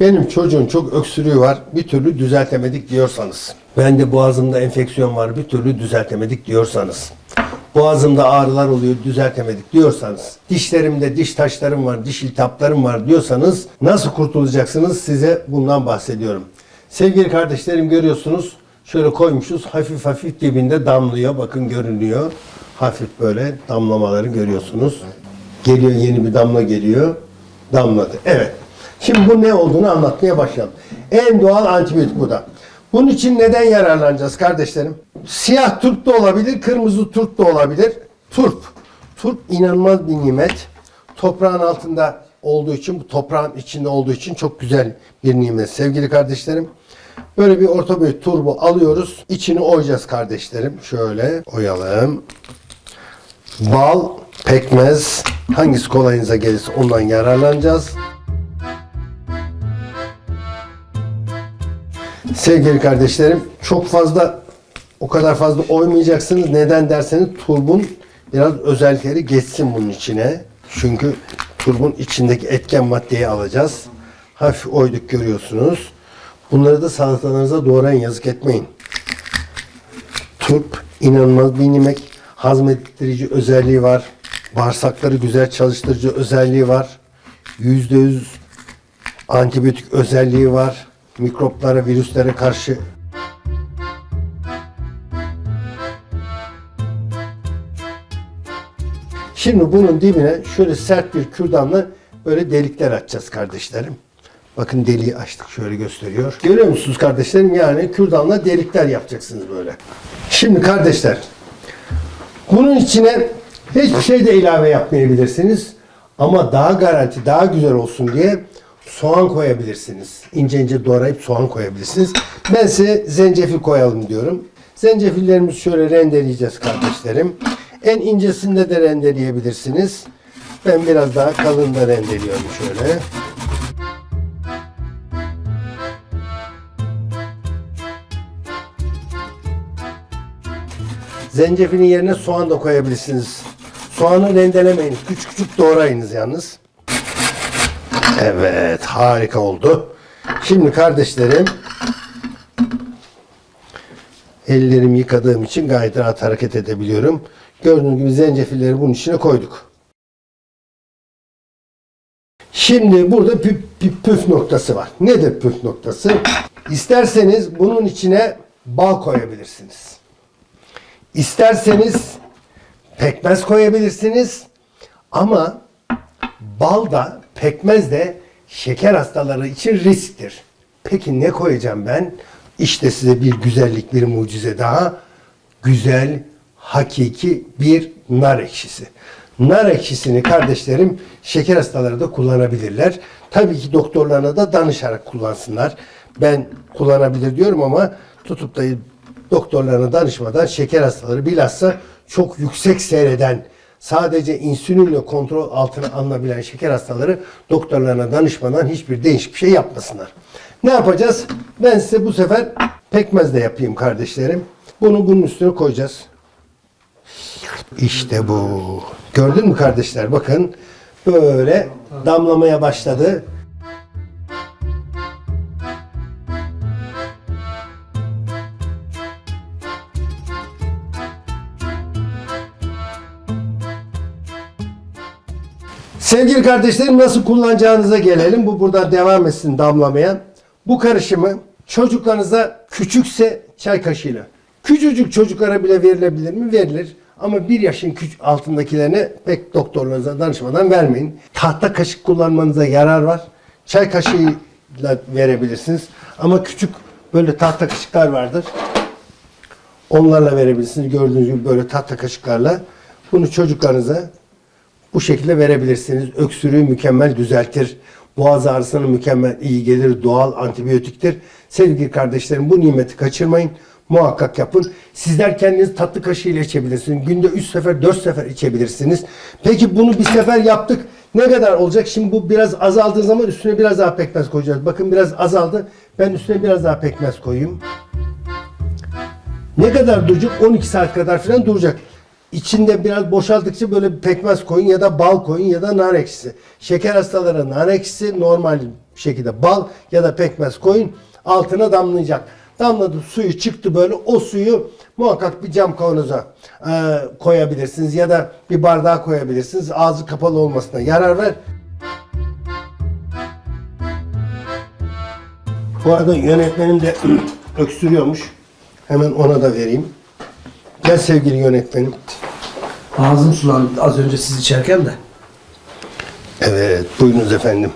Benim çocuğun çok öksürüğü var, bir türlü düzeltemedik diyorsanız. Ben de boğazımda enfeksiyon var, bir türlü düzeltemedik diyorsanız. Boğazımda ağrılar oluyor, düzeltemedik diyorsanız. Dişlerimde diş taşlarım var, diş iltihaplarım var diyorsanız nasıl kurtulacaksınız size bundan bahsediyorum. Sevgili kardeşlerim görüyorsunuz şöyle koymuşuz hafif hafif dibinde damlıyor bakın görünüyor. Hafif böyle damlamaları görüyorsunuz. Geliyor yeni bir damla geliyor. Damladı. Evet. Şimdi bu ne olduğunu anlatmaya başlayalım. En doğal antibiyotik bu da. Bunun için neden yararlanacağız kardeşlerim? Siyah turp da olabilir, kırmızı turp da olabilir. Turp. Turp inanılmaz bir nimet. Toprağın altında olduğu için, bu toprağın içinde olduğu için çok güzel bir nimet sevgili kardeşlerim. Böyle bir orta boy turbu alıyoruz. İçini oyacağız kardeşlerim. Şöyle oyalım. Bal, pekmez, hangisi kolayınıza gelirse ondan yararlanacağız. Sevgili kardeşlerim çok fazla o kadar fazla oymayacaksınız. Neden derseniz turbun biraz özellikleri geçsin bunun içine. Çünkü turbun içindeki etken maddeyi alacağız. Hafif oyduk görüyorsunuz. Bunları da salatalarınıza doğrayın yazık etmeyin. Turp inanılmaz bir nimet. Hazmettirici özelliği var. Bağırsakları güzel çalıştırıcı özelliği var. %100 antibiyotik özelliği var. Mikroplara, virüslere karşı Şimdi bunun dibine şöyle sert bir kürdanla böyle delikler açacağız kardeşlerim. Bakın deliği açtık şöyle gösteriyor. Görüyor musunuz kardeşlerim? Yani kürdanla delikler yapacaksınız böyle. Şimdi kardeşler bunun içine hiçbir şey de ilave yapmayabilirsiniz. Ama daha garanti, daha güzel olsun diye soğan koyabilirsiniz. İnce ince doğrayıp soğan koyabilirsiniz. Ben size zencefil koyalım diyorum. Zencefillerimizi şöyle rendeleyeceğiz kardeşlerim. En incesinde de rendeleyebilirsiniz. Ben biraz daha kalın da rendeliyorum şöyle. Zencefilin yerine soğan da koyabilirsiniz. Soğanı rendelemeyin. Küçük küçük doğrayınız yalnız. Evet harika oldu. Şimdi kardeşlerim ellerimi yıkadığım için gayet rahat hareket edebiliyorum. Gördüğünüz gibi zencefilleri bunun içine koyduk. Şimdi burada püf, püf, püf noktası var. Nedir püf noktası? İsterseniz bunun içine bal koyabilirsiniz. İsterseniz pekmez koyabilirsiniz. Ama bal da pekmez de şeker hastaları için risktir. Peki ne koyacağım ben? İşte size bir güzellik, bir mucize daha. Güzel, hakiki bir nar ekşisi. Nar ekşisini kardeşlerim şeker hastaları da kullanabilirler. Tabii ki doktorlarına da danışarak kullansınlar. Ben kullanabilir diyorum ama tutup da doktorlarına danışmadan şeker hastaları bilhassa çok yüksek seyreden sadece insülinle kontrol altına alınabilen şeker hastaları doktorlarına danışmadan hiçbir değişik bir şey yapmasınlar. Ne yapacağız? Ben size bu sefer pekmez de yapayım kardeşlerim. Bunu bunun üstüne koyacağız. İşte bu. Gördün mü kardeşler? Bakın böyle damlamaya başladı. Sevgili kardeşlerim nasıl kullanacağınıza gelelim. Bu buradan devam etsin damlamaya. Bu karışımı çocuklarınıza küçükse çay kaşığıyla. Küçücük çocuklara bile verilebilir mi? Verilir. Ama bir yaşın altındakilerine pek doktorlarınıza danışmadan vermeyin. Tahta kaşık kullanmanıza yarar var. Çay kaşığıyla verebilirsiniz. Ama küçük böyle tahta kaşıklar vardır. Onlarla verebilirsiniz. Gördüğünüz gibi böyle tahta kaşıklarla. Bunu çocuklarınıza bu şekilde verebilirsiniz. Öksürüğü mükemmel düzeltir. Boğaz ağrısına mükemmel iyi gelir. Doğal antibiyotiktir. Sevgili kardeşlerim bu nimeti kaçırmayın. Muhakkak yapın. Sizler kendiniz tatlı kaşığıyla içebilirsiniz. Günde 3 sefer 4 sefer içebilirsiniz. Peki bunu bir sefer yaptık. Ne kadar olacak? Şimdi bu biraz azaldığı zaman üstüne biraz daha pekmez koyacağız. Bakın biraz azaldı. Ben üstüne biraz daha pekmez koyayım. Ne kadar duracak? 12 saat kadar falan duracak. İçinde biraz boşaldıkça böyle bir pekmez koyun ya da bal koyun ya da nar ekşisi. Şeker hastaları nar ekşisi, normal şekilde bal ya da pekmez koyun. Altına damlayacak. Damladı suyu çıktı böyle o suyu muhakkak bir cam kavanoza e, koyabilirsiniz ya da bir bardağa koyabilirsiniz. Ağzı kapalı olmasına yarar ver. Bu arada yönetmenim de öksürüyormuş. Hemen ona da vereyim. Gel sevgili yönetmenim. Ağzım sulandı az önce siz içerken de. Evet, buyurunuz efendim.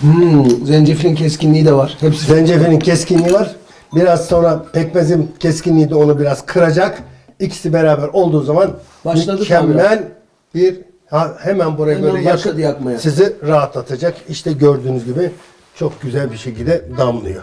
Hmm, zencefilin keskinliği de var. Hepsi Zencefilin keskinliği var. Biraz sonra pekmezin keskinliği de onu biraz kıracak. İkisi beraber olduğu zaman Başladı mükemmel bir ha, hemen buraya Hemen böyle başladı yakıp yakmaya. sizi rahatlatacak. İşte gördüğünüz gibi çok güzel bir şekilde damlıyor.